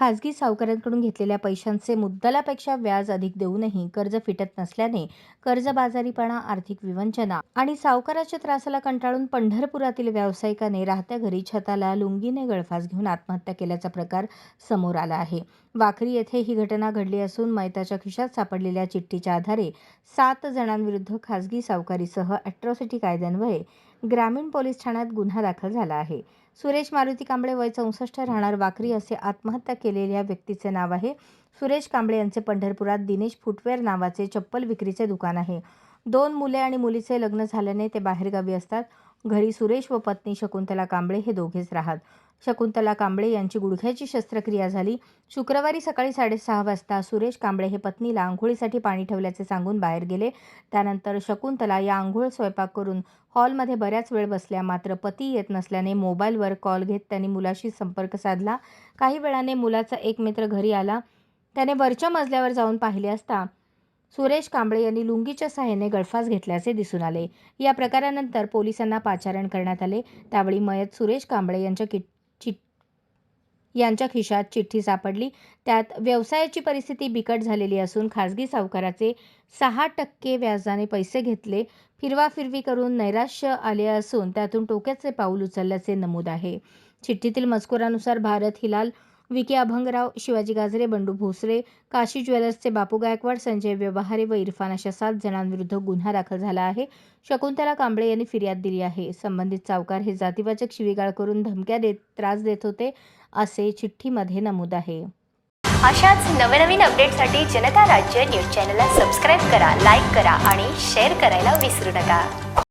खाजगी सावकारांकडून घेतलेल्या पैशांचे मुद्दलापेक्षा व्याज अधिक देऊनही कर्ज फिटत नसल्याने कर्जबाजारीपणा आर्थिक विवंचना आणि सावकाराच्या त्रासाला कंटाळून पंढरपुरातील व्यावसायिकाने राहत्या घरी छताला लुंगीने गळफास घेऊन आत्महत्या केल्याचा प्रकार समोर आला आहे. वाखरी येथे ही घटना घडली असून मैताच्या खिशात सापडलेल्या चिठ्ठीच्या आधारे सात जणांविरुद्ध खाजगी सावकारीसह अॅट्रॉसिटी कायद्यान्वये ग्रामीण पोलीस ठाण्यात गुन्हा दाखल झाला आहे. सुरेश मारुती कांबळे वय चौसष्ट राहणार वाकरी असे आत्महत्या केलेल्या व्यक्तीचे नाव आहे. सुरेश कांबळे यांचे पंढरपुरात दिनेश फुटवेअर नावाचे चप्पल विक्रीचे दुकान आहे. दोन मुले आणि मुलीचे लग्न झाल्याने ते बाहेरगावी असतात. घरी सुरेश व पत्नी शकुंतला कांबळे हे दोघेच राहत शकुंतला कांबळे यांची गुडघ्याची शस्त्रक्रिया झाली. शुक्रवारी सकाळी साडेसहा वाजता सुरेश कांबळे हे पत्नीला आंघोळीसाठी पाणी ठेवल्याचे सांगून बाहेर गेले. त्यानंतर शकुंतला या आंघोळ स्वयंपाक करून हॉलमध्ये बऱ्याच वेळ बसल्या मात्र पती येत नसल्याने मोबाईलवर कॉल घेत त्यांनी मुलाशी संपर्क साधला. काही वेळाने मुलाचा एक मित्र घरी आला. त्याने वरच्या मजल्यावर जाऊन पाहिले असता सुरेश कांबळे यांनी लुंगीच्या सहाय्याने गळफास घेतल्याचे दिसून आले. या प्रकारानंतर पोलिसांना पाचारण करण्यात आले. त्यावेळी मयत सुरेश कांबळे यांच्या किट चिट यांच्या खिशात चिठ्ठी सापडली. त्यात व्यवसायाची परिस्थिती बिकट झालेली असून खाजगी सावकाराचे सहा टक्के व्याजाने पैसे घेतले. फिरवाफिरवी करून नैराश्य आले असून त्यातून टोक्याचे पाऊल उचलल्याचे नमूद आहे. चिठ्ठीतील मजकुरानुसार भारत हिलाल विकी अभंगराव शिवाजी गाजरे बंडू भोसरे काशी ज्वेलर्सचे बापू गायकवाड संजय व्यवहारे व इरफान अशा सात जणांविरुद्ध गुन्हा दाखल झाला आहे. शकुंतला कांबळे यांनी फिर्याद दिली आहे. संबंधित सावकार हे जातीवाचक शिवीगाळ करून धमक्या देत त्रास देत होते असे चिठ्ठीमध्ये नमूद आहे. अशाच नवनवीन अपडेटसाठी जनता राज्य न्यूज चॅनलला सबस्क्राईब करा लाईक करा आणि शेअर करायला विसरू नका.